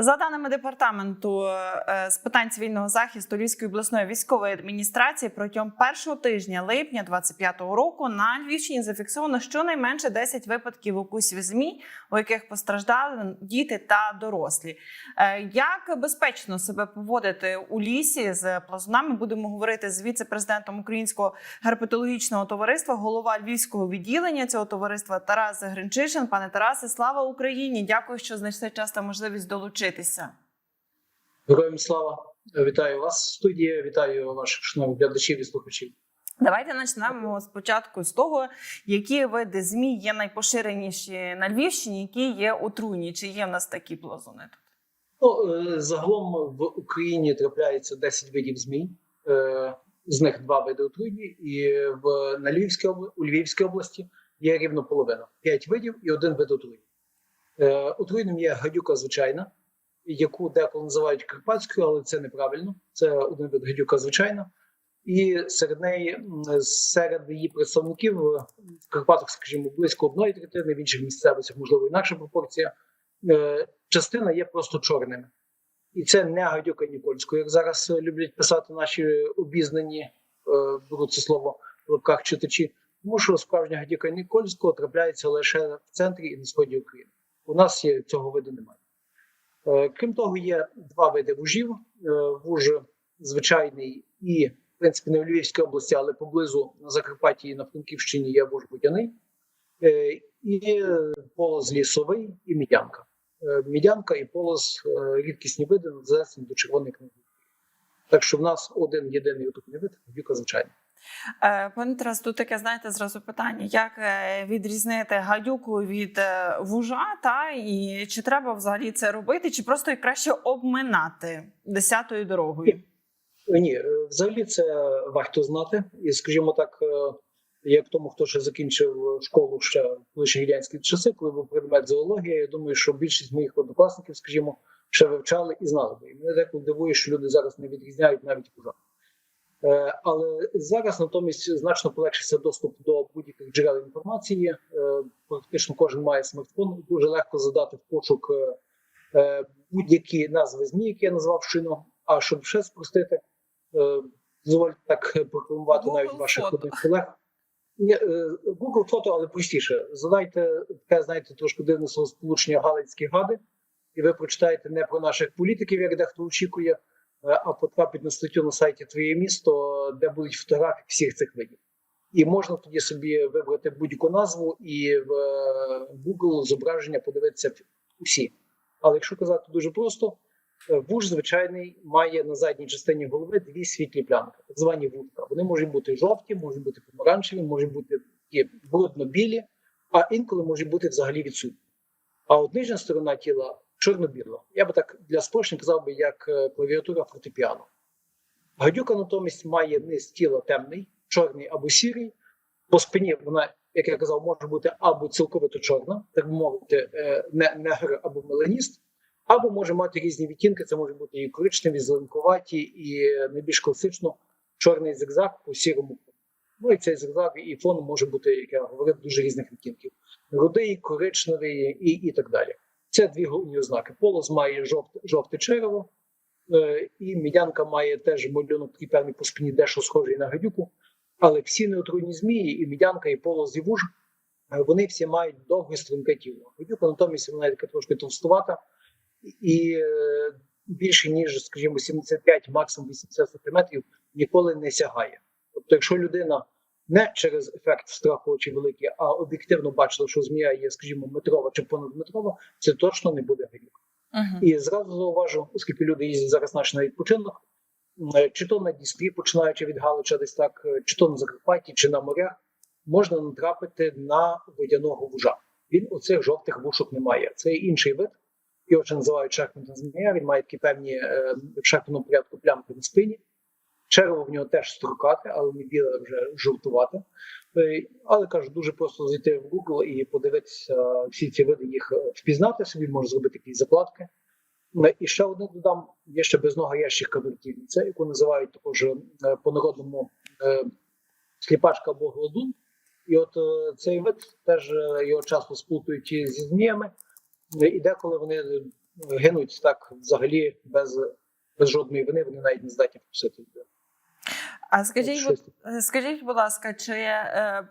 За даними департаменту е, з питань цивільного захисту Львівської обласної військової адміністрації, протягом першого тижня липня 25-го року на Львівщині зафіксовано щонайменше 10 випадків укусів змій, у яких постраждали діти та дорослі. Е, Як безпечно себе поводити у лісі з плазунами? Будемо говорити з віце-президентом Українського герпетологічного товариства, голова львівського відділення цього товариства Тарас Гринчишин. Пане Тарасе, слава Україні! Дякую, що знайшли час та можливість долучитися. Героям слава! Вітаю вас, студія, вітаю ваших шановних глядачів і слухачів. Давайте почнемо спочатку з того, які види змій є найпоширеніші на Львівщині, які є отруйні. Чи є в нас такі плазуни? Ну, е, загалом в Україні трапляється 10 видів змій, Е, з них два види отруйні, і в на Львівській у Львівській області є рівно половина: 5 видів і один вид отруйний. Е, Отруйним є гадюка звичайна, яку деколи називають карпатською, але це неправильно. Це один вид гадюка звичайна. І серед неї, серед її представників е, в Карпатах, скажімо, близько одної третини, в інших місцевостях, можливо, інакша пропорція. Е, Частина є просто чорними. І це не гадюка Нікольської, як зараз е, люблять писати наші обізнані, е, беру це слово в лапках читачі, тому що справжня гадюка Нікольського трапляється лише в центрі і на сході України. У нас є цього виду немає. Е, Крім того, є два види вужів: Е, вуж звичайний і, в принципі, не в Львівській області, але поблизу на Закарпатті і на Франківщині є вуж будяний, Е, і полоз лісовий, і мідянка. Мідянка і полоз рідкісні види занесені до червоної книги. Так що в нас один єдиний отруйний вид гадюка звичайна. Е, Пане Тарас, тут таке знаєте зразу питання: як е, відрізнити гадюку від е, вужа, та і чи треба взагалі це робити, чи просто їх краще обминати десятою дорогою? Ні, взагалі це варто знати. І, скажімо так, як тому, хто ще закінчив школу ще в колишні радянські часи, коли був предмет зоологія, я думаю, що більшість моїх однокласників, скажімо, ще вивчали і знали би. І мене деколи дивує, що люди зараз не відрізняють навіть вужа. Е, Але зараз натомість значно полегшився доступ до будь-яких джерел інформації. Е, Практично кожен має смартфон. Дуже легко задати в пошук е, е, будь-які назви ЗМІ, які я назвав щойно. А щоб ще спростити, е, дозвольте так прокламувати навіть ваших одних колег. Е, Google фото, але простіше. Задайте таке, знаєте, трошки дивне словосполучення галицькі гади, і ви прочитаєте не про наших політиків, як дехто очікує, е, а потрапить на статтю на сайті Твоє місто, де будуть фотографії всіх цих видів. І можна тоді собі вибрати будь-яку назву і в е, Google зображення подивитися усі. Але якщо казати дуже просто, е, вуж звичайний має на задній частині голови дві світлі плямки, так звані вудка. Вони можуть бути жовті, можуть бути помаранчеві, можуть бути брудно-білі, а інколи можуть бути взагалі відсутні. А от нижня сторона тіла чорно-біла. Я би так для спрощення казав би, як е, клавіатура фортепіано. Гадюка натомість має низ тіла темний, чорний або сірий. По спині вона, як я казав, може бути або цілковито чорна, так би мовити, е, не негр або меланіст, або може мати різні відтінки. Це може бути і коричневі, зеленкуваті, і найбільш класично чорний зигзаг по сірому фону. Ну і цей зигзаг і фон може бути, як я говорив, дуже різних відтінків: рудий, коричневий і, і так далі. Це дві головні ознаки. Полос має жовте, жовте черево, е, і мідянка має теж малюнок такий певний по спині, дещо схожий на гадюку. Але всі неотруйні змії, і мідянка, і полос, і вуж, е, вони всі мають довге струнке тіло. Гадюка натомість вона така трошки товстувата і е, більше ніж, скажімо, 75, максимум 80 сантиметрів ніколи не сягає. Тобто, якщо людина не через ефект страху очі великі, а об'єктивно бачила, що змія є, скажімо, метрова чи понадметрова, це точно не буде гадюка. Угу. І зразу зауважу, оскільки люди їздять зараз наш на відпочинок, е, чи то на Дністрі, починаючи від Галича, десь так, е, чи то на Закарпатті, чи на морях, можна натрапити на водяного вужа. Він оцих жовтих вушок не має. Це інший вид, його ще називають шахматна змія. Він має такі певні е, в шахматному порядку плямки на спині. Черево в нього теж строкате, але не біле вже жовтувате. Е, Але кажу, дуже просто зайти в Google і подивитися всі ці види, їх е, впізнати собі, можна зробити якісь закладки. Е, І ще одне додам: є ще безнога ящика вертівниця, яку називають також е, по-народному е, сліпачка або гладун. І от е, цей вид теж е, його часто сплутують зі зміями, Е, і деколи вони гинуть так взагалі без, без жодної вини, вони навіть не здатні впустити людей. А скажіть, будь- е, скажіть, будь ласка, чи е,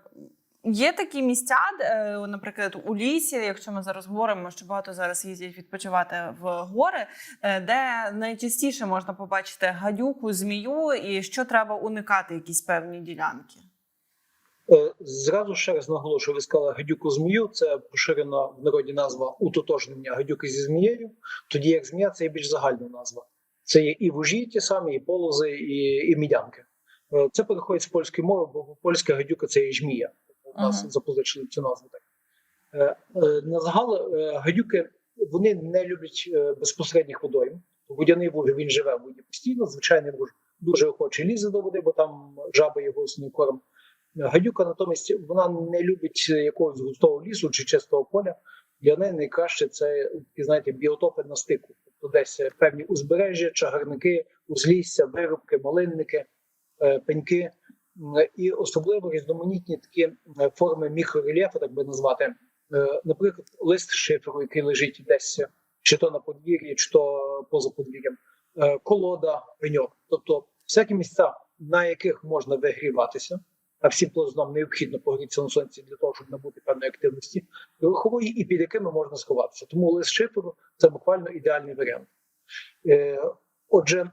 є такі місця, е, наприклад, у лісі, якщо ми зараз говоримо, що багато зараз їздять відпочивати в гори, е, де найчастіше можна побачити гадюку, змію, і що треба уникати якісь певні ділянки? Е, Зразу ще раз наголошую, ви сказали гадюку змію. Це поширена в народі назва утотожнення гадюки зі змією. Тоді як змія це є більш загальна назва. Це є і вужі, ті самі, і полози, і, і мідянки. Е, Це переходить з польської мови, бо польська гадюка це є жмія. У нас Ага. запозичили цю назву. Так. Е, е, На загал гадюки вони не люблять безпосередніх водойм. Водяний вуж він живе в воді постійно. Звичайний вуж дуже охоче лізе до води, бо там жаби його основний корм. Гадюка натомість вона не любить якогось густого лісу чи чистого поля. Для неї найкраще це такі, знаєте, біотопи на стику, тобто десь певні узбережжя, чагарники, узлісся, вирубки, малинники, пеньки. І особливо різноманітні такі е, форми мікрорельєфу, так би назвати. Е, Наприклад, лист шиферу, який лежить десь чи то на подвір'ї, чи то поза подвір'ям, е, колода, пеньок. Тобто всякі місця, на яких можна вигріватися, а всім плазунам необхідно погрітися на сонці для того, щоб набути певної активності рухової, і під якими можна сховатися. Тому лист шиферу це буквально ідеальний варіант. Е, Отже,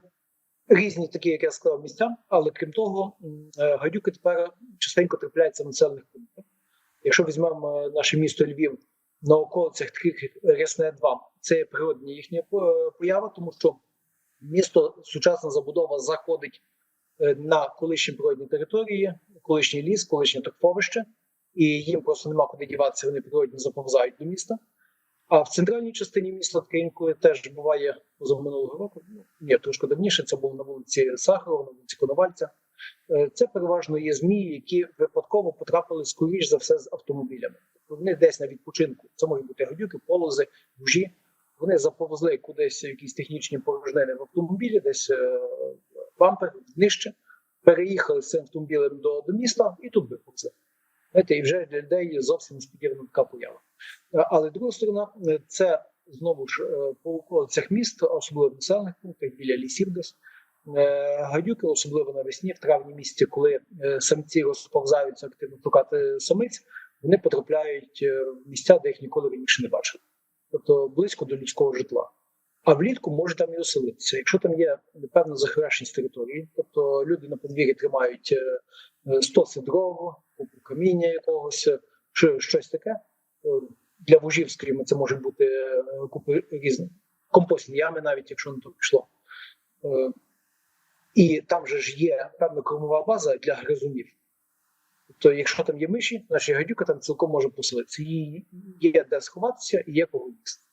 різні такі, як я сказав, місця, але крім того, е, гадюки тепер частенько трапляються в населених пунктах. Якщо візьмемо е, наше місто Львів на околицях таких Рясне 2, це є природня їхня е, поява, тому що місто сучасна забудова заходить на колишні природні території, колишній ліс, колишнє торфовище, і їм просто нема куди діватися, вони природні заповзають до міста. А в центральній частині міста таке теж буває поза минулого року. Ну, ні, трошки давніше. Це було на вулиці Сахарова, на вулиці Коновальця. Е, Це переважно є змії, які випадково потрапили скоріш за все з автомобілями. Вони десь на відпочинку. Це можуть бути гадюки, полози, вужі. Вони заповзли кудись якісь технічні порожнини в автомобілі, десь е, бампер нижче, переїхали з цим автомобілем до, до міста і тут виповзли. Знаєте, і вже для людей зовсім несподівана така поява. Е, Але друга сторона е, це знову ж е, по околицях міст, особливо в населених пунктах біля лісів десь. Гадюки, особливо навесні, в травні місяці, коли самці розповзаються активно шукати самиць, вони потрапляють в місця, де їх ніколи раніше не бачили, тобто близько до людського житла. А влітку може там і оселитися. Якщо там є певна захарашеність території, тобто люди на подвір'ї тримають стоси дров, купу каміння якогось, чи щось таке. Е, Для вужів, скажімо, це можуть бути е, купи різних компостні ями, навіть якщо на то пішло. Е, І там же ж є певна кормова база для гризунів. Тобто, якщо там є миші, наші гадюка там цілком може поселитися. Їй є де сховатися і є кого їсти.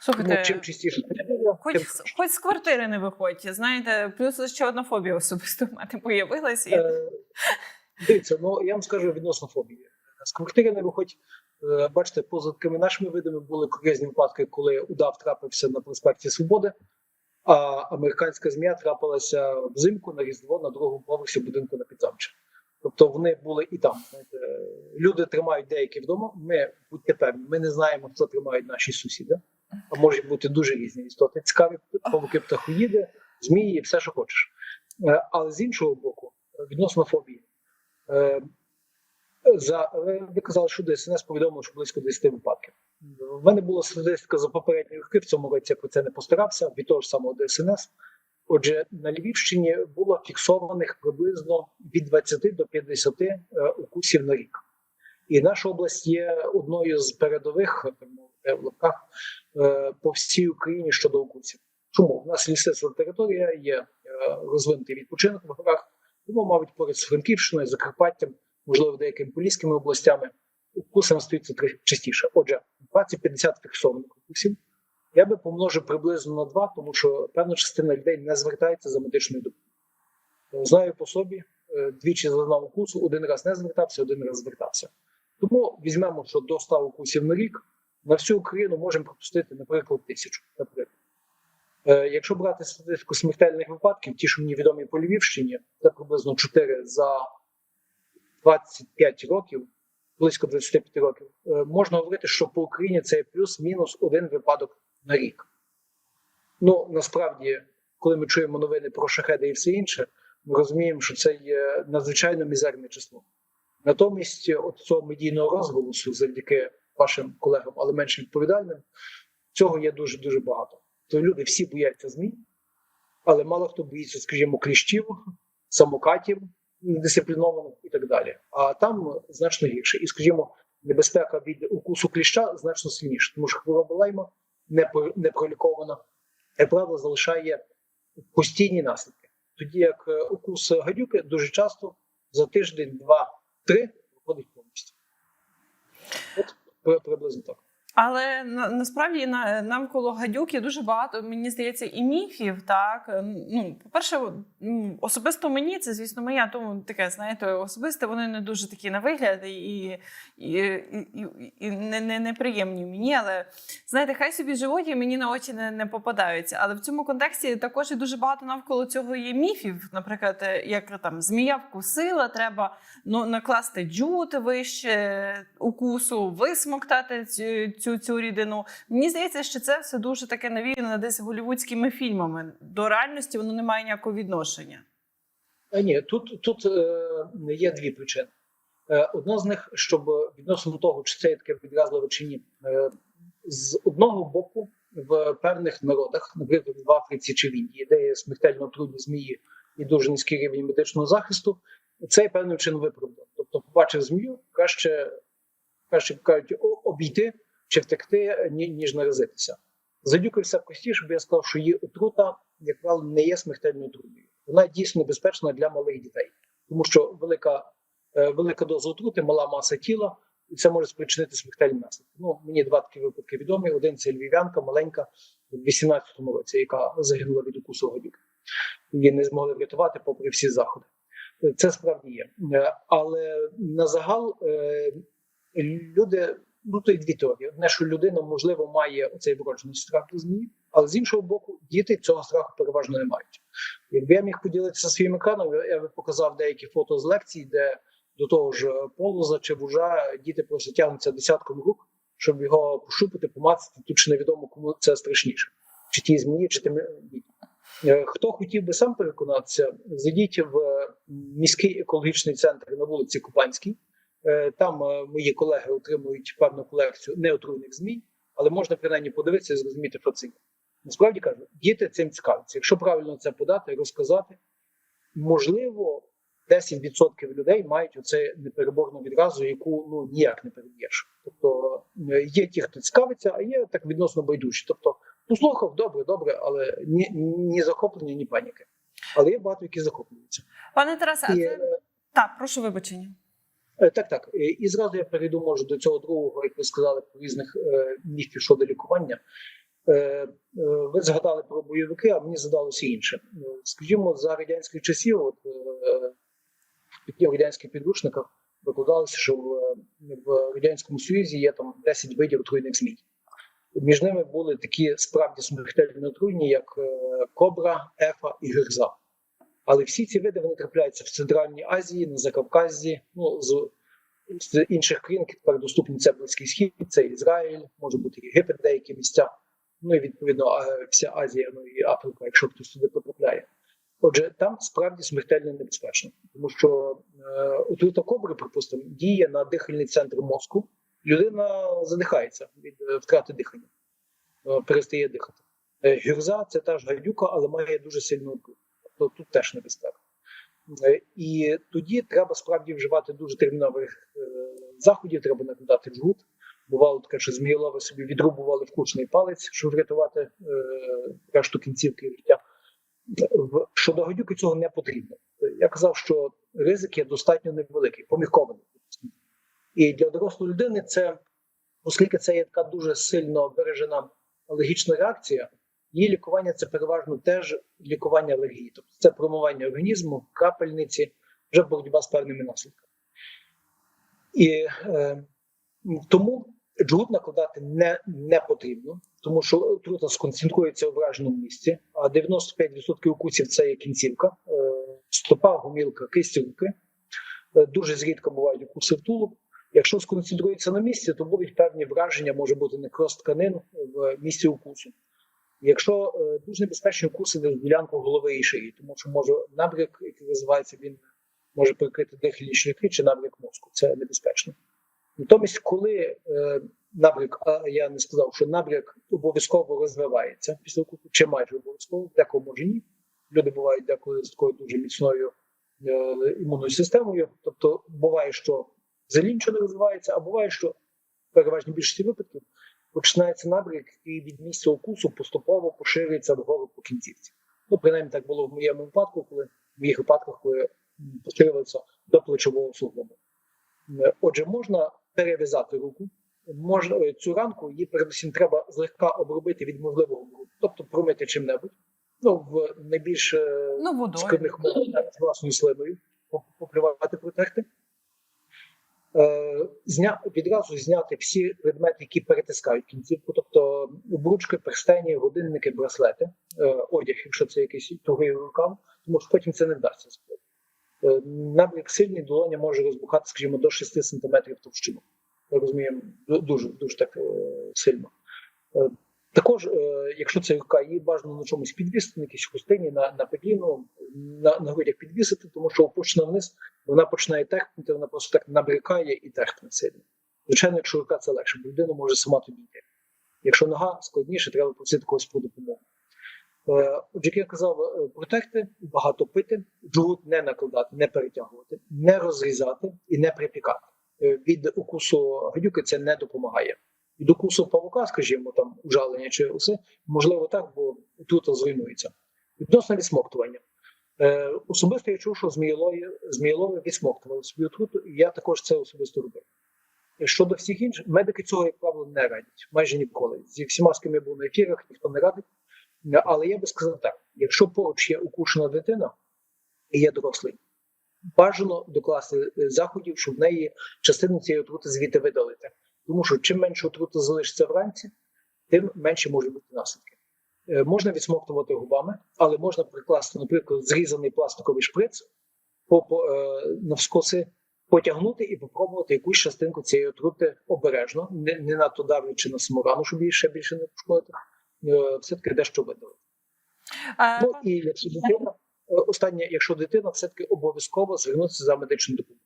Слухайте, чим частіше територія, хоч, тим хоч з квартири не виходьте. Знаєте, плюс ще одна фобія особисто в мене появилась. І... Е, Дивіться, ну я вам скажу відносно фобії. З квартири не виходь. Е, Бачите, поза такими нашими видами були курйозні випадки, коли удав трапився на проспекті Свободи, а американська змія трапилася взимку на Різдво на другому поверсі будинку на Підзамче. Тобто вони були і там. Знаєте, люди тримають деякі вдома. Ми будьте певні, ми не знаємо, хто тримають наші сусіди. А можуть бути дуже різні істоти. Цікаві павуки птахоїди, змії, все, що хочеш. Е, Але з іншого боку, відносно фобії. Е, За е, ви казали, що ДСНС повідомило, що близько 10 випадків. У мене була статистика за попередні роки. В цьому році я про це не постарався від того ж самого ДСНС. Отже, на Львівщині було фіксованих приблизно від 20 до 50 е, укусів на рік. І наша область є одною з передових в лапках по всій Україні щодо укусів. Чому у нас лісиста територія є розвинутий відпочинок в горах, тому, мабуть, поряд з Франківщиною, Закарпаттям, можливо, деякими поліськими областями укусами стаються трохи частіше. Отже, 20-50 фіксованих укусів. Я би помножив приблизно на два, тому що певна частина людей не звертається за медичною допомогою. Знаю по собі, е, двічі зазнав укусу, один раз не звертався, один раз звертався. Тому візьмемо, що до 100 укусів на рік на всю Україну можемо пропустити, наприклад, тисячу. Наприклад. Е, Якщо брати статистику смертельних випадків, ті, що мені відомі по Львівщині, це приблизно 4 за 25 років, близько 25 років. Е, Можна говорити, що по Україні це плюс-мінус один випадок на рік. Ну насправді, коли ми чуємо новини про шахеди і все інше, ми розуміємо, що це є надзвичайно мізерне число. Натомість, от цього медійного розголосу, завдяки вашим колегам, але менш відповідальним, цього є дуже дуже багато. То люди всі бояться змі, але мало хто боїться, скажімо, кліщів, самокатів недисциплінованих і так далі. А там значно гірше. І, скажімо, небезпека від укусу кліща значно сильніша, тому що хвороба лайма не, пролікована, як правило, залишає постійні наслідки. Тоді як е, укус гадюки дуже часто за тиждень, два, три виходить повністю. От приблизно так. Але на, насправді на, навколо гадюки дуже багато, мені здається, і міфів. Так ну, по-перше, особисто мені це, звісно, моя, тому таке, знаєте, особисте, вони не дуже такі на вигляд і, і, і, і, не, не, неприємні мені. Але знаєте, хай собі живуть і мені на очі не, не попадаються. Але в цьому контексті також і дуже багато навколо цього є міфів. Наприклад, як там змія вкусила, треба ну, накласти джут вище укусу, висмоктати цю, цю, цю рідину. Мені здається, що це все дуже таке навіяно десь голівудськими фільмами. До реальності воно не має ніякого відношення. А ні, тут, тут е, є дві причини. Е, одна з них, щоб відносно того, чи це таке відразливе чи ні, е, з одного боку, в певних народах, наприклад, в Африці чи в Індії, де є смертельно отруйні змії і дуже низький рівень медичного захисту, це певним чином виправдано. Тобто, побачив змію, краще, краще кажуть, обійти чи втекти, ні- ніж наразитися. Задюкою все простіше, бо я сказав, що її отрута, як правило, не є смертельно отруйною. Вона дійсно небезпечна для малих дітей, тому що велика, е, велика доза отрути, мала маса тіла, і це може спричинити смертельні наслідки. Ну, мені два такі випадки відомі. Один це львів'янка, маленька, в 18-му році, яка загинула від укусу гадюки. Її не змогли врятувати попри всі заходи. Це справді є. Е, Але на загал е, люди, ну то й дві теорії. Одне, що людина, можливо, має оцей вроджений страх до змії, але з іншого боку, діти цього страху переважно не мають. Якби я міг поділитися своїм екраном, я- би показав деякі фото з лекцій, де до того ж полоза чи вужа діти просто тягнуться десятком рук, щоб його пошупити, помацати. Тут ще невідомо, кому це страшніше. Чи ті змії, чи тим дітям. Е, Хто хотів би сам переконатися, зайдіть в е, міський екологічний центр на вулиці Купанській. Е, Там е, мої колеги отримують певну колекцію неотруйних змій, але можна принаймні подивитися і зрозуміти, що це є. Насправді кажу, діти цим цікавляться. Якщо правильно це подати, розказати, можливо, 10% людей мають оце непереборну відразу, яку ну ніяк не переб'єш. Тобто е, є ті, хто цікавиться, а є так відносно байдужі. Тобто, послухав, добре, добре, але ні, ні захоплення, ні паніки. Але є багато, які захоплюються. Пане Тарасе, а І, це так, прошу вибачення. Е, Так, так. Е, І зразу я перейду може до цього другого, як ви сказали, про різних е, міфів щодо лікування. Ви згадали про бойовики, а мені задалося інше. Скажімо, за радянських часів, от таких радянських підручниках викладалося, що в, в радянському союзі є там 10 видів отруйних змій. Між ними були такі справді смертельно отруйні, як кобра, ефа і гирза. Але всі ці види вони трапляються в Центральній Азії, на Закавказі, ну з, з інших країн, тепер доступні це Близький Схід, це Ізраїль, може бути Єгипет, деякі місця. Ну і відповідно вся Азія, ну і Африка, якщо хтось туди потрапляє. Отже, там справді смертельно небезпечно, тому що е, отрута кобри, припустимо, діє на дихальний центр мозку. Людина задихається від е, втрати дихання, е, перестає дихати. Е, гюрза це та ж гадюка, але має дуже сильну отруту. Тобто тут теж небезпека. Е, І тоді треба справді вживати дуже термінових е, заходів, треба накладати жгут. Бувало таке, що змієлови собі відрубували вкусний палець, щоб врятувати е, решту кінцівки життя. Щодо гадюки цього не потрібно. Я казав, що ризик є достатньо невеликий, поміркований. І для дорослої людини це, оскільки це є така дуже сильно виражена алергічна реакція, її лікування це переважно теж лікування алергії. Тобто це промивання організму, крапельниці, вже боротьба з певними наслідками. І е, тому джгут накладати не, не потрібно, тому що отрута сконцентрується у враженому місці, а 95% укусів це є кінцівка, е, стопа, гумілка, кисті руки. Е, Дуже зрідко бувають укуси в тулуб. Якщо сконцентрується на місці, то будуть певні враження, може бути некроз тканин в місці укусу. Якщо е, дуже небезпечні укуси в ділянку голови і шиї, тому що може набряк, який називається, він може прикрити дихальні шляхи чи набряк мозку. Це небезпечно. Натомість, коли е, набряк, а я не сказав, що набряк обов'язково розвивається після укусу, чи майже обов'язково, декого може ні. Люди бувають деколи з такою дуже міцною е, імунною системою. Тобто буває, що взагалі нічого не розвивається, а буває, що в переважній більшості випадків починається набряк і від місця укусу поступово поширюється вгору по кінцівці. Ну, принаймні так було в моєму випадку, коли в моїх випадках, коли м, поширювалося до плечового суглобу. Е, Отже, можна перев'язати руку. Можна е, цю ранку її передусім треба злегка обробити від можливого бруду, тобто промити чим-небудь. Ну, в найбільш е, Ну, складних умовах власною слиною поп- попливати протерти. Е, зня, відразу зняти всі предмети, які перетискають кінцівку, тобто обручки, перстені, годинники, браслети, е, одяг, якщо це якийсь тугий рукав, тому що потім це не вдасться зробити. Е, набряк сильний, долоня може розбухати, скажімо, до 6 см товщину. Розуміємо дуже, дуже так сильно. Також, е, якщо це рука, її бажано на чомусь підвісити, на якійсь хустині, на, на педіну, на, на грудях підвісити, тому що опущена вниз, вона починає терпнути, вона просто так набрякає і терпне сильно. Звичайно, якщо рука це легше, бо людина може сама тобі йти. Якщо нога складніше, треба просити когось про допомогу. Е, Отже, як я казав, е, протерти, багато пити, джгут не накладати, не перетягувати, не розрізати і не припікати. Від укусу гадюки це не допомагає. Від укусу павука, скажімо, там ужалення чи усе, можливо так, бо тут зруйнується. Відносно відсмоктування. Е, особисто я чув, що змієлові відсмоктували собі отруту, і я також це особисто робив. Е, Щодо всіх інших, медики цього, як правило, не радять майже ніколи. Зі всіма, з ким я був на ефірах, ніхто не радить. Е, Але я би сказав так: якщо поруч є укушена дитина і є дорослий, бажано докласти е, заходів, щоб в неї частину цієї отрути звідти видалити. Тому що чим менше отрути залишиться вранці, тим менше можуть бути наслідки. Е, Можна відсмоктувати губами, але можна прикласти, наприклад, зрізаний пластиковий шприц по, по, е, навскоси, потягнути і попробувати якусь частинку цієї отрути обережно, не, не надто давлячи на саморану, щоб її ще більше не пошкодити. Е, все-таки дещо видалити. Е, Ну і якщо дитина, останнє, якщо дитина, все-таки обов'язково звернутися за медичною допомогою.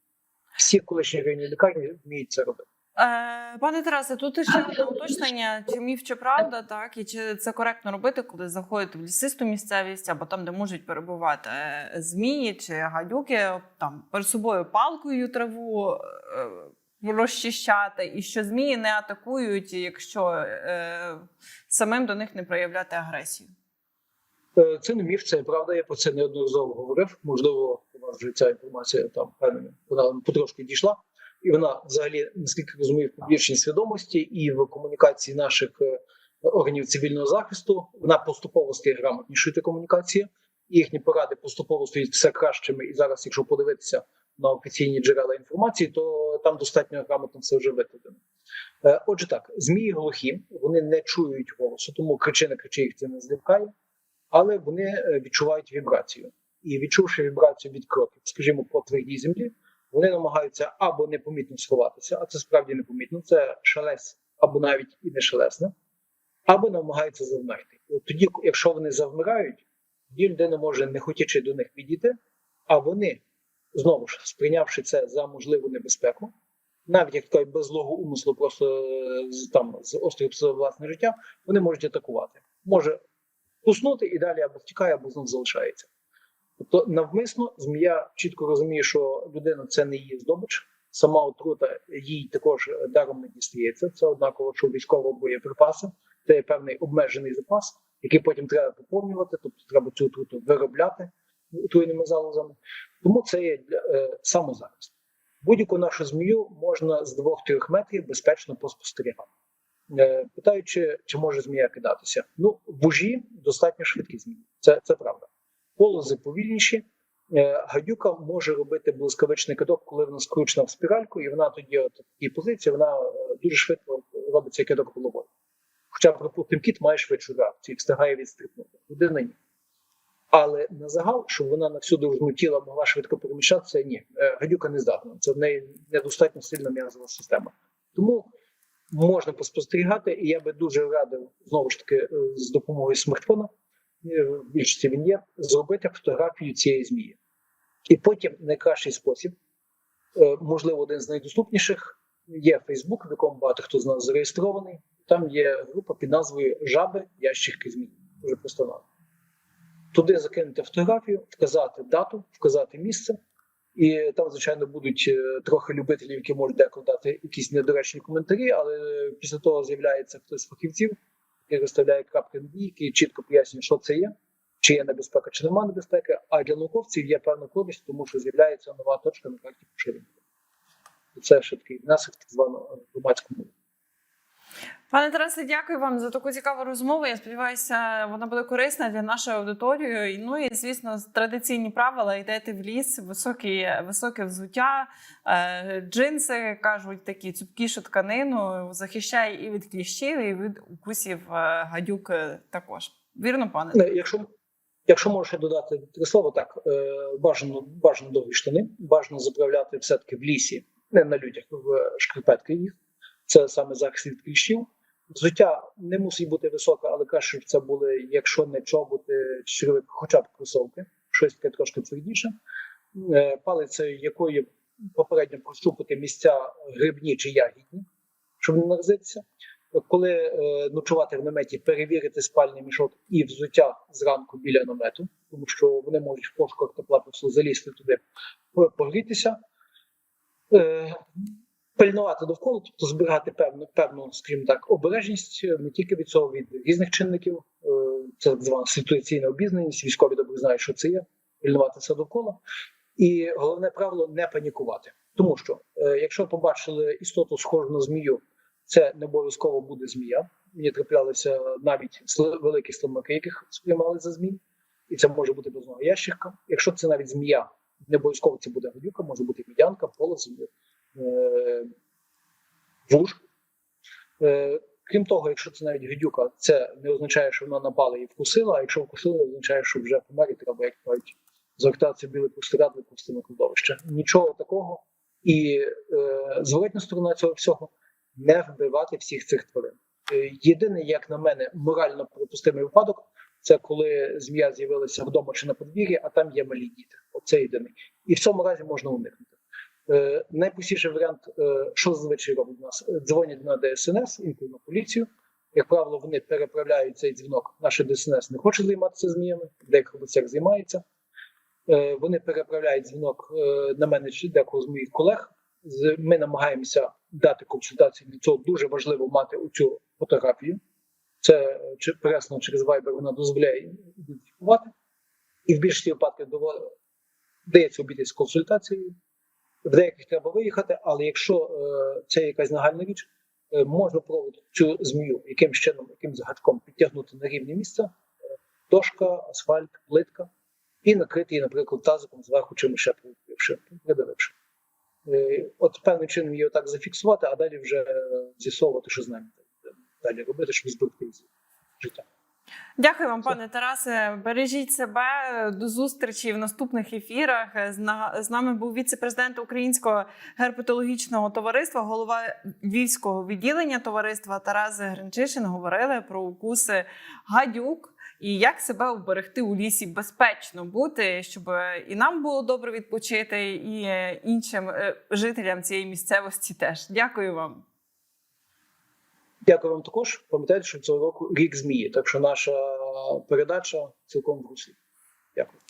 Всі колишні районні лікарні вміють це робити. Е, Пане Тарасе, тут ще одне уточнення, чи міф, чи правда, так і чи це коректно робити, коли заходите в лісисту місцевість або там, де можуть перебувати е, змії чи гадюки, там перед собою палкою траву е, розчищати, і що змії не атакують, якщо е, самим до них не проявляти агресію. Це не міф, це правда. Я про це неодноразово говорив. Можливо, у вас вже ця інформація там певними вона потрошки дійшла, і вона взагалі, наскільки розумію, в публічній свідомості і в комунікації наших е, органів цивільного захисту вона поступово стає грамотнішою. Та комунікація, їхні поради поступово стають все кращими. І зараз, якщо подивитися на офіційні джерела інформації, то там достатньо грамотно все вже викладено. Е, Отже, так, змії глухі, вони не чують голосу, тому кричи не кричи їх це не злякає але вони е, відчувають вібрацію. І відчувши вібрацію від кроків, скажімо, по твердій землі, вони намагаються або непомітно сховатися, а це справді непомітно, це шелест, або навіть і не шелесне, або намагаються завмерти. От тоді, якщо вони завмирають, тоді людина може не хотячи до них підійти, а вони, знову ж сприйнявши це за можливу небезпеку, навіть як кажуть, без злого умислу, просто е, там з острою своє власне життя, вони можуть атакувати. Може куснути і далі або втікає, або знов залишається. Тобто навмисно змія чітко розуміє, що людина це не її здобич, сама отрута їй також даром не дістається. Це однаково, що військового боєприпаси, це є певний обмежений запас, який потім треба поповнювати, тобто треба цю отруту виробляти отруєними залозами. Тому це є для, е, самозахист. Будь-яку нашу змію можна з 2-3 метрів безпечно поспостерігати. Е, Питаючи, чи може змія кидатися. Ну, вужі достатньо швидкі змії. Це, це правда. Полози повільніші. Е, Гадюка може робити блискавичний кидок, коли вона скручена в спіральку, і вона тоді, от в такій позиції, вона е, дуже швидко робить цей кидок головою. Хоча, припустимо, кіт має швидшу реакцію і встигає відстрибнути. Людина ні. Але на загал, щоб вона на всю довжину тіла могла швидко переміщатися, ні. Е, Гадюка не здатна. Це в неї недостатньо сильна м'язова система. Тому можна поспостерігати, і я би дуже радив знову ж таки з допомогою смартфона. Е, В більшості він є, зробити фотографію цієї змії. І потім найкращий спосіб, е, можливо, один з найдоступніших, є Фейсбук, в якому багато хто з нас зареєстрований. Там є група під назвою Жаби ящики змій. Дуже просто назва. Туди закинути фотографію, вказати дату, вказати місце. І там, звичайно, будуть е, трохи любителів, які можуть деколи дати якісь недоречні коментарі, але після того з'являється хтось з фахівців, який розставляє крапки над «і», який чітко пояснює, що це є, чи є небезпека, чи нема небезпеки. А для науковців є певна користь, тому що з'являється нова точка на карті поширення. Це ще такий внесок так званого громадському. Пане Тарасе, дякую вам за таку цікаву розмову. Я сподіваюся, вона буде корисна для нашої аудиторії. Ну і звісно, традиційні правила йдете в ліс, високі, високе взуття, е, джинси кажуть такі цупкішу тканину, захищає і від кліщів, і від укусів е, гадюк е, також. Вірно, пане? Якщо, якщо можу додати три слова, так бажано, бажано довгі штани, бажано заправляти все-таки в лісі, не на людях, в шкарпетки їх. Це саме захист від кліщів. Взуття не мусить бути високе, але краще, щоб це були, якщо не чоботи, чи хоча б кросовки, щось таке трошки твердіше. Палицею, якою попередньо прощупати місця грибні чи ягідні, щоб не наразитися. Коли е, ночувати в наметі, перевірити спальний мішок і взуття зранку біля намету, тому що вони можуть в пошуках тепла просто залізти туди, погрітися. Е, пильнувати довкола, тобто зберігати певну, певну, скажімо так, обережність е, не тільки від цього, від різних чинників. Е, Це так звана ситуаційна обізнаність, військові добре знають, що це є, пильнувати довкола. І головне правило не панікувати. Тому що, е, якщо побачили істоту схожу на змію, це не обов'язково буде змія. Мені траплялися навіть великі слимаки, яких сприймали за змій, і це може бути безнога ящерка. Якщо це навіть змія, не обов'язково це буде гадюка, може бути мідянка, полос, е, вуж. Е, Крім того, якщо це навіть гадюка, це не означає, що вона напала і вкусила, а якщо вкусила, означає, що вже помер і треба, як кажуть, звертатися біле пустирадли пустиме кладовище. Нічого такого. І е, зворотня сторона цього всього не вбивати всіх цих тварин. Е, Єдиний, як на мене, морально припустимий випадок це коли змія з'явилася вдома чи на подвір'ї, а там є малі діти. Оце єдиний. І в цьому разі можна уникнути. Е, найпростіший варіант, е, що зазвичай роблять нас, дзвонять на ДСНС, інколи на поліцію. Як правило, вони переправляють цей дзвінок. Наше ДСНС не хоче займатися зміями, деяких областях займається. Е, Вони переправляють дзвінок на мене чи декого з моїх колег. Ми намагаємося дати консультацію. Для цього дуже важливо мати оцю фотографію. Це чи пресно через Viber вона дозволяє ідентифікувати. І в більшості випадків вдається обійтись консультацією. В деяких треба виїхати, але якщо е, це якась нагальна річ, е, можна проводити цю змію якимсь чином, якимсь гачком підтягнути на рівні місця, е, дошка, асфальт, плитка, і накрити її, наприклад, тазиком зверху чимось ще придавивши. Е, От певним чином її отак зафіксувати, а далі вже з'ясовувати, що з нами далі робити, щоб зберегти життя. Дякую вам, пане Тарасе. Бережіть себе до зустрічі в наступних ефірах. З на- З нами був віце-президент Українського герпетологічного товариства, голова львівського відділення товариства Тарас Гринчишин. Говорили про укуси гадюк і як себе уберегти у лісі безпечно бути, щоб і нам було добре відпочити, і е, іншим е, жителям цієї місцевості теж. Дякую вам. Дякую вам також. Пам'ятайте, що цього року рік змії, так що наша передача цілком в руслі. Дякую.